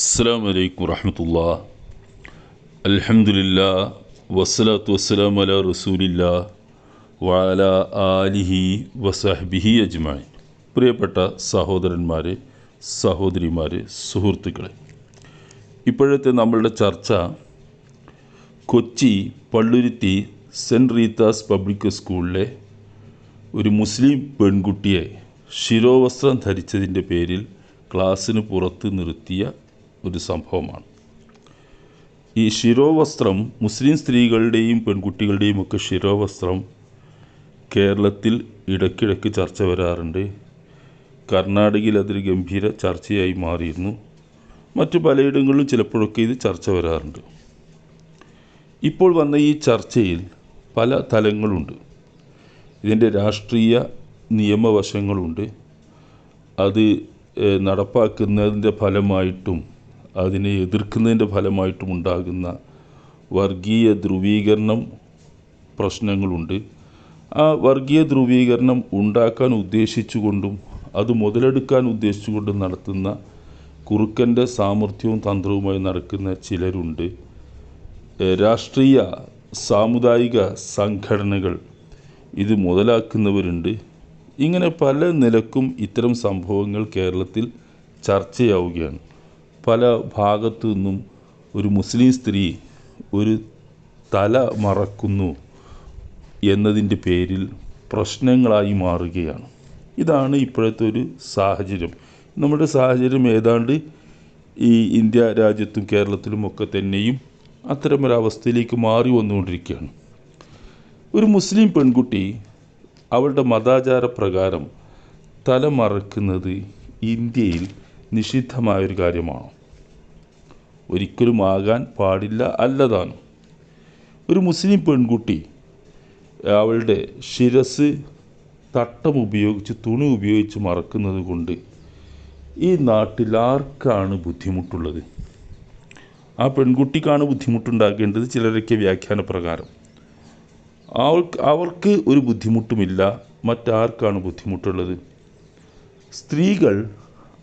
അസ്സാം വലൈക്കും വറഹമത്തുള്ള. അലഹമുല്ല വസ്സലാത്തു വസ്സലാം അല റസൂലില്ല വാല ആലിഹി വസഹബിഹി അജ്മായി പ്രിയപ്പെട്ട സഹോദരന്മാരെ സഹോദരിമാരെ സുഹൃത്തുക്കളെ ഇപ്പോഴത്തെ നമ്മളുടെ ചർച്ച Kochi Palluruthy saint Rita's public സ്കൂളിലെ ഒരു മുസ്ലിം പെൺകുട്ടിയെ ശിരോവസ്ത്രം ധരിച്ചതിന്റെ പേരിൽ ക്ലാസ്സിന് പുറത്ത് നിർത്തിയ ഒരു സംഭവമാണ്. ഈ ശിരോവസ്ത്രം മുസ്ലിം സ്ത്രീകളുടെയും പെൺകുട്ടികളുടെയും ഒക്കെ ശിരോവസ്ത്രം കേരളത്തിൽ ഇടയ്ക്കിടയ്ക്ക് ചർച്ച വരാറുണ്ട്. കർണാടകയിൽ അതൊരു ഗംഭീര ചർച്ചയായി മാറിയിരുന്നു. മറ്റു പലയിടങ്ങളിലും ചിലപ്പോഴൊക്കെ ഇത് ചർച്ച വരാറുണ്ട്. ഇപ്പോൾ വന്ന ഈ ചർച്ചയിൽ പല തലങ്ങളുണ്ട്. ഇതിന്റെ രാഷ്ട്രീയ നിയമവശങ്ങളുണ്ട്. അത് നടപ്പാക്കുന്നതിന്റെ ഫലമായിട്ടും അതിനെ എതിർക്കുന്നതിന്റെ ഫലമായിട്ടും ഉണ്ടാകുന്ന വർഗീയ ധ്രുവീകരണം പ്രശ്നങ്ങളുണ്ട്. ആ വർഗീയ ധ്രുവീകരണം ഉണ്ടാക്കാൻ ഉദ്ദേശിച്ചുകൊണ്ടും അത് മുതലെടുക്കാൻ ഉദ്ദേശിച്ചുകൊണ്ടും നടത്തുന്ന കുറുക്കന്റെ സാമർഥ്യവും തന്ത്രവുമായി നടക്കുന്ന ചിലരുണ്ട്. രാഷ്ട്രീയ സാമുദായിക സംഘടനകൾ ഇത് മുതലാക്കുന്നവരുണ്ട്. ഇങ്ങനെ പല നിലക്കും ഇത്തരം സംഭവങ്ങൾ കേരളത്തിൽ ചർച്ചയാവുകയാണ്. പല ഭാഗത്തു നിന്നും ഒരു മുസ്ലിം സ്ത്രീ ഒരു തല മറക്കുന്നു എന്നതിന്റെ പേരിൽ പ്രശ്നങ്ങളായി മാറുകയാണ്. ഇതാണ് ഇപ്പോഴത്തെ ഒരു സാഹചര്യം. നമ്മുടെ സാഹചര്യം ഏതാണ്ട് ഈ ഇന്ത്യ രാജ്യത്തും കേരളത്തിലും ഒക്കെ തന്നെയും അത്തരമൊരവസ്ഥയിലേക്ക് മാറി വന്നുകൊണ്ടിരിക്കുകയാണ്. ഒരു മുസ്ലിം പെൺകുട്ടി അവളുടെ മതാചാര പ്രകാരം തല മറക്കുന്നത് ഇന്ത്യയിൽ നിഷിദ്ധമായൊരു കാര്യമാണോ. ഒരിക്കലും ആകാൻ പാടില്ല അല്ലതാനും. ഒരു മുസ്ലിം പെൺകുട്ടി അവളുടെ ശിരസ് തട്ടം ഉപയോഗിച്ച് തുണി ഉപയോഗിച്ച് മറക്കുന്നത് കൊണ്ട് ഈ നാട്ടിൽ ആർക്കാണ് ബുദ്ധിമുട്ടുള്ളത്? ആ പെൺകുട്ടിക്കാണ് ബുദ്ധിമുട്ടുണ്ടാകേണ്ടത് ചിലരൊക്കെ വ്യാഖ്യാന പ്രകാരം. അവൾക്ക് അവർക്ക് ഒരു ബുദ്ധിമുട്ടുമില്ല മറ്റാർക്കാണ് ബുദ്ധിമുട്ടുള്ളത്? സ്ത്രീകൾ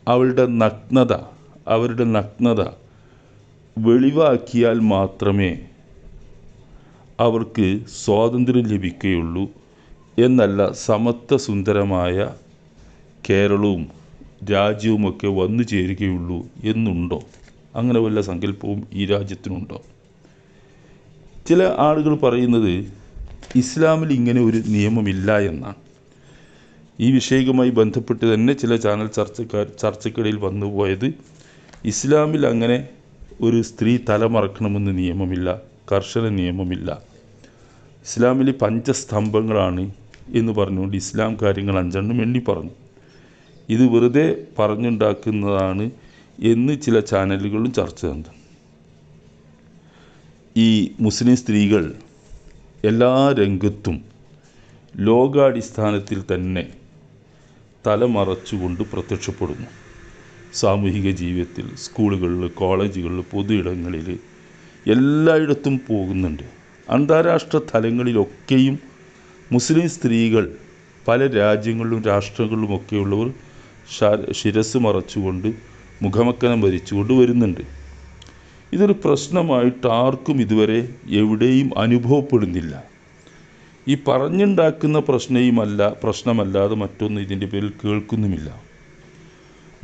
അവളുടെ നഗ്നത അവരുടെ നഗ്നത വെളിവാക്കിയാൽ മാത്രമേ അവർക്ക് സ്വാതന്ത്ര്യം ലഭിക്കുകയുള്ളൂ എന്നല്ല സമത്വ സുന്ദരമായ കേരളവും രാജ്യവുമൊക്കെ വന്നു ചേരുകയുള്ളൂ എന്നുണ്ടോ? അങ്ങനെ വല്ല സങ്കല്പവും ഈ രാജ്യത്തിനുണ്ടോ? ചില ആളുകൾ പറയുന്നത് ഇസ്ലാമിൽ ഇങ്ങനെ ഒരു നിയമമില്ല എന്നാണ്. ഈ വിഷയവുമായി ബന്ധപ്പെട്ട് തന്നെ ചില ചാനൽ ചർച്ചക്കാർ ചർച്ചക്കിടയിൽ വന്നു പോയത് ഇസ്ലാമിൽ അങ്ങനെ ഒരു സ്ത്രീ തലമറക്കണമെന്ന് നിയമമില്ല കർശന നിയമമില്ല. ഇസ്ലാമിൽ പഞ്ചസ്തംഭങ്ങളാണ് എന്ന് പറഞ്ഞുകൊണ്ട് ഇസ്ലാം കാര്യങ്ങൾ അഞ്ചെണ്ണം എണ്ണി പറഞ്ഞു. ഇത് വെറുതെ പറഞ്ഞുണ്ടാക്കുന്നതാണ് എന്ന് ചില ചാനലുകളും ചർച്ച ചെയ്തു ഈ മുസ്ലിം സ്ത്രീകൾ എല്ലാ രംഗത്തും ലോകാടിസ്ഥാനത്തിൽ തന്നെ തലമറച്ചുകൊണ്ട് പ്രത്യക്ഷപ്പെടുന്നു. സാമൂഹിക ജീവിതത്തിൽ സ്കൂളുകളിൽ കോളേജുകളിൽ പൊതു ഇടങ്ങളിൽ എല്ലായിടത്തും പോകുന്നുണ്ട്. അന്താരാഷ്ട്ര തലങ്ങളിലൊക്കെയും മുസ്ലിം സ്ത്രീകൾ പല രാജ്യങ്ങളിലും രാഷ്ട്രങ്ങളിലുമൊക്കെയുള്ളവർ ശിരസ് മറച്ചുകൊണ്ട് മുഖമക്കനം ഭരിച്ചുകൊണ്ട് വരുന്നുണ്ട്. ഇതൊരു പ്രശ്നമായിട്ട് ആർക്കും ഇതുവരെ എവിടെയും അനുഭവപ്പെടുന്നില്ല. ഈ പറഞ്ഞുണ്ടാക്കുന്ന പ്രശ്നയുമല്ല പ്രശ്നമല്ലാതെ മറ്റൊന്നും ഇതിന്റെ പേരിൽ കേൾക്കുന്നുമില്ല.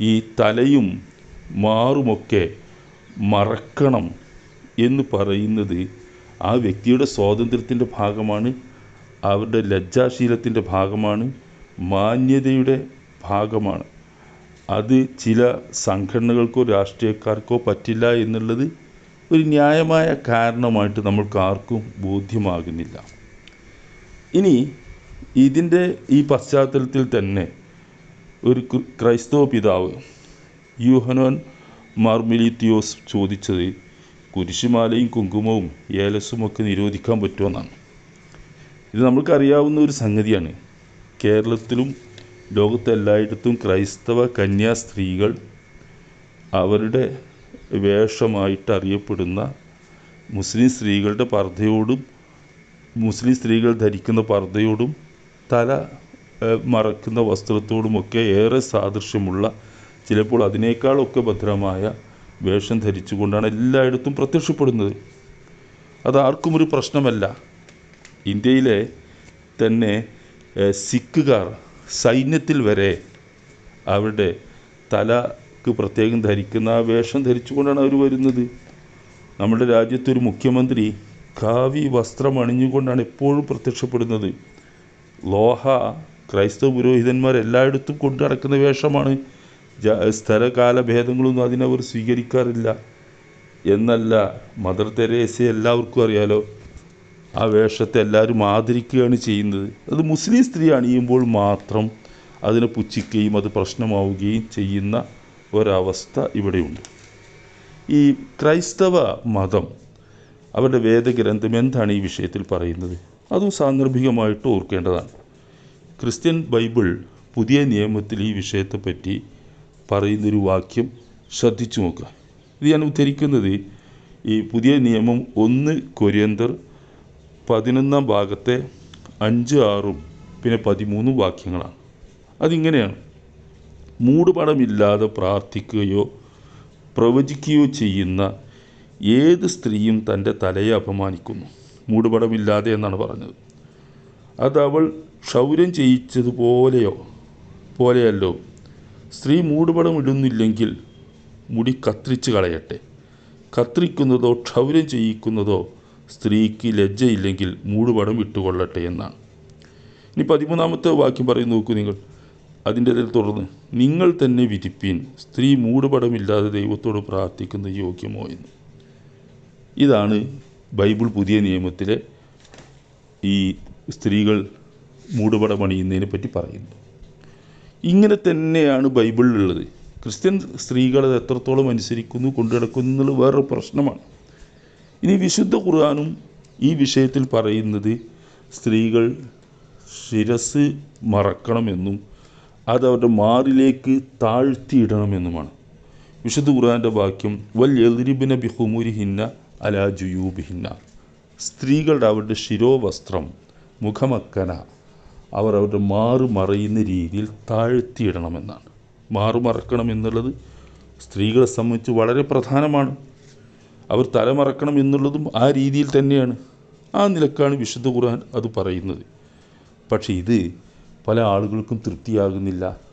ഈ തലയും മാറുമൊക്കെ മറക്കണം എന്ന് പറയുന്നത് ആ വ്യക്തിയുടെ സ്വാതന്ത്ര്യത്തിന്റെ ഭാഗമാണ് അവരുടെ ലജ്ജാശീലത്തിന്റെ ഭാഗമാണ് മാന്യതയുടെ ഭാഗമാണ്. അത് ചില സംഘടനകൾക്കോ രാഷ്ട്രീയക്കാർക്കോ പറ്റില്ല എന്നുള്ളത് ഒരു ന്യായമായ കാരണമായിട്ട് നമ്മൾക്ക് ആർക്കും ബോധ്യമാകുന്നില്ല. ഇനി ഇതിന്റെ ഈ പശ്ചാത്തലത്തിൽ തന്നെ ഒരു ക്രി- ക്രൈസ്തവ പിതാവ് യൂഹനോൻ മാർമിലിത്തിയോസ് ചോദിച്ചത് കുരിശുമാലയും കുങ്കുമവും ഏലസും ഒക്കെ നിരോധിക്കാൻ പറ്റുമെന്നാണ് ഇത് നമ്മൾക്കറിയാവുന്ന ഒരു സംഗതിയാണ്. കേരളത്തിലും ലോകത്തെല്ലായിടത്തും ക്രൈസ്തവ കന്യാ സ്ത്രീകൾ അവരുടെ വേഷമായിട്ട് അറിയപ്പെടുന്ന മുസ്ലിം സ്ത്രീകളുടെ പർദ്ദയോടും മുസ്ലിം സ്ത്രീകൾ ധരിക്കുന്ന പർദ്ദയോടും തല മറക്കുന്ന വസ്ത്രത്തോടുമൊക്കെ ഏറെ സാദൃശ്യമുള്ള ചിലപ്പോൾ അതിനേക്കാളൊക്കെ ഭദ്രമായ വേഷം ധരിച്ചുകൊണ്ടാണ് എല്ലായിടത്തും പ്രത്യക്ഷപ്പെടുന്നത്. അത് ആർക്കും ഒരു പ്രശ്നമല്ല. ഇന്ത്യയിലെ തന്നെ സിഖുകാർ സൈന്യത്തിൽ വരെ അവരുടെ തലക്ക് പ്രത്യേകം ധരിക്കുന്ന വേഷം ധരിച്ചുകൊണ്ടാണ് അവർ വരുന്നത്. നമ്മുടെ രാജ്യത്തൊരു മുഖ്യമന്ത്രി കാവി വസ്ത്രം അണിഞ്ഞുകൊണ്ടാണ് എപ്പോഴും പ്രത്യക്ഷപ്പെടുന്നത്. ലോഹ ക്രൈസ്തവ പുരോഹിതന്മാർ എല്ലായിടത്തും കൊണ്ടു നടക്കുന്ന വേഷമാണ്. സ്ഥലകാല ഭേദങ്ങളൊന്നും അതിനവർ സ്വീകരിക്കാറില്ല. എന്നല്ല മദർ തെരേസ എല്ലാവർക്കും അറിയാലോ ആ വേഷത്തെ എല്ലാവരും ആദരിക്കുകയാണ് ചെയ്യുന്നത്. അത് മുസ്ലിം സ്ത്രീ അണിയുമ്പോൾ മാത്രം അതിനെ പുച്ഛിക്കുകയും അത് പ്രശ്നമാവുകയും ചെയ്യുന്ന ഒരവസ്ഥ ഇവിടെയുണ്ട്. ഈ ക്രൈസ്തവ മതം അവരുടെ വേദഗ്രന്ഥം എന്താണ് ഈ വിഷയത്തിൽ പറയുന്നത്? അതും സാന്ദർഭികമായിട്ട് ഓർക്കേണ്ടതാണ്. ക്രിസ്ത്യൻ ബൈബിൾ പുതിയ നിയമത്തിൽ ഈ വിഷയത്തെപ്പറ്റി പറയുന്നൊരു വാക്യം ശ്രദ്ധിച്ചു നോക്കുക. ഇത് ഞാൻ ഉദ്ധരിക്കുന്നത് ഈ പുതിയ നിയമം ഒന്ന് കൊരിയന്തർ പതിനൊന്നാം ഭാഗത്തെ അഞ്ച് ആറും പിന്നെ പതിമൂന്നും വാക്യങ്ങളാണ്. അതിങ്ങനെയാണ്. മൂടുപടമില്ലാതെ പ്രാർത്ഥിക്കുകയോ പ്രവചിക്കുകയോ ചെയ്യുന്ന ഏത് സ്ത്രീയും തന്റെ തലയെ അപമാനിക്കുന്നു. മൂടുപടമില്ലാതെ എന്നാണ് പറഞ്ഞത്. അത് അവൾ ക്ഷൗരം ചെയ്യിച്ചതുപോലെയോ പോലെയല്ലോ. സ്ത്രീ മൂടുപടം ഇടുന്നില്ലെങ്കിൽ മുടി കത്രിച്ച് കളയട്ടെ. കത്രിക്കുന്നതോ ക്ഷൗരം ചെയ്യിക്കുന്നതോ സ്ത്രീക്ക് ലജ്ജയില്ലെങ്കിൽ മൂടുപടം ഇട്ടുകൊള്ളട്ടെ എന്നാണ്. ഇനി പതിമൂന്നാമത്തെ വാക്യം പറയും നോക്കൂ നിങ്ങൾ. അതിന്റെ തുടർന്ന് നിങ്ങൾ തന്നെ വിധിപ്പീൻ സ്ത്രീ മൂടുപടമില്ലാതെ ദൈവത്തോട് പ്രാർത്ഥിക്കുന്ന യോഗ്യമോ എന്ന്. ഇതാണ് ബൈബിൾ പുതിയ നിയമത്തിലെ ഈ സ്ത്രീകൾ മൂടുപടം അണിയുന്നതിനെ പറ്റി പറയുന്നത്. ഇങ്ങനെ തന്നെയാണ് ബൈബിളിലുള്ളത്. ക്രിസ്ത്യൻ സ്ത്രീകൾ അത് എത്രത്തോളം അനുസരിക്കുന്നു കൊണ്ടുനടക്കുന്നു എന്നുള്ളത് വേറൊരു പ്രശ്നമാണ്. ഇനി വിശുദ്ധ ഖുർആാനും ഈ വിഷയത്തിൽ പറയുന്നത് സ്ത്രീകൾ ശിരസ് മറക്കണമെന്നും അത് അവരുടെ മാറിലേക്ക് താഴ്ത്തിയിടണമെന്നുമാണ്. വിശുദ്ധ ഖുർആാന്റെ വാക്യം വൽ എതിരിബിന ബിഹുമുരിഹിന്ന അലാ ജുയൂബിഹിന്ന. സ്ത്രീകളുടെ അവരുടെ ശിരോവസ്ത്രം മുഖമക്കന അവർ അവരുടെ മാറു മറയുന്ന രീതിയിൽ താഴ്ത്തിയിടണമെന്നാണ്. മാറു മറക്കണം എന്നുള്ളത് സ്ത്രീകളെ സംബന്ധിച്ച് വളരെ പ്രധാനമാണ്. അവർ തലമറക്കണം എന്നുള്ളതും ആ രീതിയിൽ തന്നെയാണ്. ആ നിലക്കാണ് വിശുദ്ധ ഖുർആൻ അത് പറയുന്നത്. പക്ഷേ ഇത് പല ആളുകൾക്കും തൃപ്തിയാകുന്നില്ല.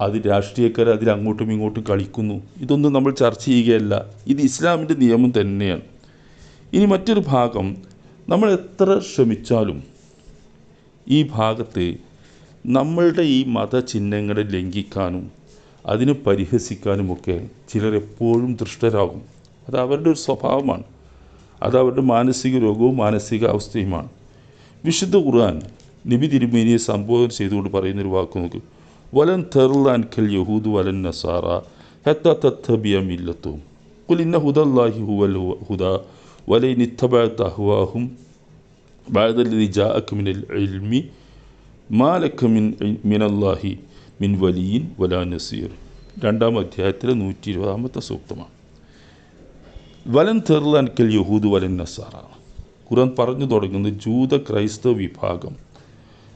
അത് രാഷ്ട്രീയക്കാർ അതിൽ അങ്ങോട്ടും ഇങ്ങോട്ടും കളിക്കുന്നു. ഇതൊന്നും നമ്മൾ ചർച്ച ചെയ്യുകയല്ല. ഇത് ഇസ്ലാമിന്റെ നിയമം തന്നെയാണ്. ഇനി മറ്റൊരു ഭാഗം. നമ്മൾ എത്ര ശ്രമിച്ചാലും ഈ ഭാഗത്ത് നമ്മളുടെ ഈ മതചിഹ്നങ്ങളെ ലംഘിക്കാനും അതിനെ പരിഹസിക്കാനുമൊക്കെ ചിലർ എപ്പോഴും ദൃഷ്ടരാകും. അത് അവരുടെ ഒരു സ്വഭാവമാണ്. അത് അവരുടെ മാനസിക രോഗവും മാനസിക അവസ്ഥയുമാണ്. വിശുദ്ധ ഖുർആൻ നബി തിരുമേനിയെ സംബോധന ചെയ്തുകൊണ്ട് പറയുന്നൊരു വാക്ക് നോക്ക്. വലൻ ولا കൽ حتى تتبع ملتهم. قل إن هدى الله هو الهدى ولئن اتبعت أهواهم بعد الذي جاءك ജാഅക മിനൽ ഇൽമി മാ ലക മിൻ മിനല്ലാഹി മിൻ ولي വലാ നസീർ രണ്ടാം അധ്യായത്തിലെ നൂറ്റി ഇരുപതാമത്തെ സൂക്തമാണ് വലൻ തെർലാൻക്കൽ യഹൂദ് വലൻ നസാറ ഖുറാൻ പറഞ്ഞു തുടങ്ങുന്നത് ജൂത ക്രൈസ്തവ വിഭാഗം.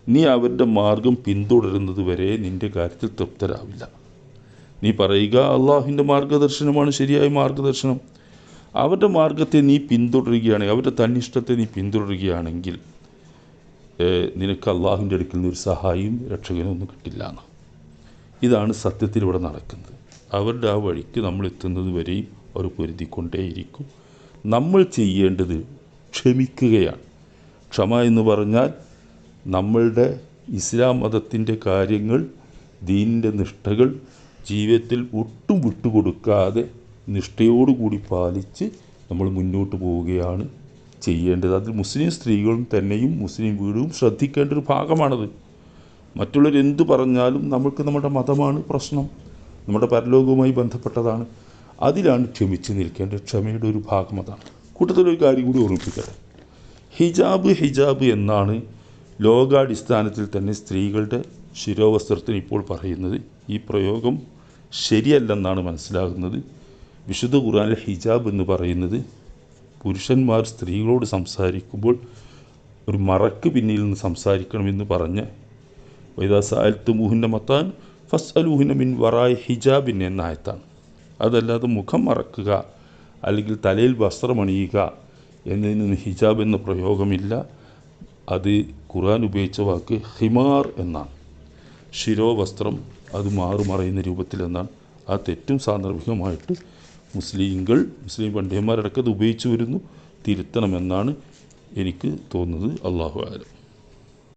നീ അവരുടെ മാർഗം പിന്തുടരുന്നത് വരെ നിന്റെ കാര്യത്തിൽ തൃപ്തരാവില്ല. നീ പറയുക അള്ളാഹുവിന്റെ മാർഗദർശനമാണ് ശരിയായ മാർഗദർശനം. അവരുടെ മാർഗത്തെ നീ പിന്തുടരുകയാണെങ്കിൽ അവരുടെ തന്നിഷ്ടത്തെ നീ പിന്തുടരുകയാണെങ്കിൽ നിനക്ക് അള്ളാഹുവിന്റെ അടുക്കൽ നിന്ന് ഒരു സഹായിയും രക്ഷകനും ഒന്നും കിട്ടില്ല എന്ന്. ഇതാണ് സത്യത്തിൽ ഇവിടെ നടക്കുന്നത്. അവരുടെ ആ വഴിക്ക് നമ്മൾ എത്തുന്നത് വരെയും അവർ പൊരുതിക്കൊണ്ടേയിരിക്കും. നമ്മൾ ചെയ്യേണ്ടത് ക്ഷമിക്കുകയാണ്. ക്ഷമ എന്ന് പറഞ്ഞാൽ നമ്മളുടെ ഇസ്ലാം മതത്തിന്റെ കാര്യങ്ങൾ ദീനിന്റെ നിഷ്ഠകൾ ജീവിതത്തിൽ ഒട്ടും വിട്ടുകൊടുക്കാതെ നിഷ്ഠയോടുകൂടി പാലിച്ച് നമ്മൾ മുന്നോട്ട് പോവുകയാണ് ചെയ്യേണ്ടത്. അതിൽ മുസ്ലിം സ്ത്രീകളും തന്നെയും മുസ്ലിം വീടും ശ്രദ്ധിക്കേണ്ട ഒരു ഭാഗമാണത്. മറ്റുള്ളവർ എന്തു പറഞ്ഞാലും നമ്മൾക്ക് നമ്മുടെ മതമാണ് പ്രശ്നം. നമ്മുടെ പരലോകവുമായി ബന്ധപ്പെട്ടതാണ്. അതിലാണ് ക്ഷമിച്ച് നിൽക്കേണ്ട ക്ഷമയുടെ ഒരു ഭാഗം അതാണ്. കൂട്ടത്തിലൊരു കാര്യം കൂടി ഓർമ്മിപ്പിക്കട്ടെ. ഹിജാബ് ഹിജാബ് എന്നാണ് ലോകാടിസ്ഥാനത്തിൽ തന്നെ സ്ത്രീകളുടെ ശിരോവസ്ത്രത്തിന് ഇപ്പോൾ പറയുന്നത് ഈ പ്രയോഗം ശരിയല്ലെന്നാണ് മനസ്സിലാകുന്നത്. വിശുദ്ധ ഖുറാനിൽ ഹിജാബ് എന്ന് പറയുന്നത് പുരുഷന്മാർ സ്ത്രീകളോട് സംസാരിക്കുമ്പോൾ ഒരു മറക്ക് പിന്നിൽ നിന്ന് സംസാരിക്കണമെന്ന് പറഞ്ഞ് വൈദാസാൽത്ത് മുഹിന്റെ മത്താൻ ഫസ് അലൂഹിന മിൻ വറായ് ഹിജാബിൻ എന്ന ആയത്താണ്. അതല്ലാതെ മുഖം മറക്കുക അല്ലെങ്കിൽ തലയിൽ വസ്ത്രമണിയുക എന്നതിൽ നിന്ന് ഹിജാബ് എന്ന പ്രയോഗമില്ല. അത് ഖുർആൻ ഉപയോഗിച്ച വാക്ക് ഹിമാർ എന്നാണ്. ശിരോവസ്ത്രം അത് മാറു മറയുന്ന രൂപത്തിലെന്നാണ് ആ തെറ്റും സാന്ദർഭികമായിട്ട് മുസ്ലിങ്ങൾ മുസ്ലിം പണ്ഡിതന്മാരടക്കം അത് ഉപയോഗിച്ചു വരുന്നു. തിരുത്തണമെന്നാണ് എനിക്ക് തോന്നുന്നത്. അള്ളാഹു ആലം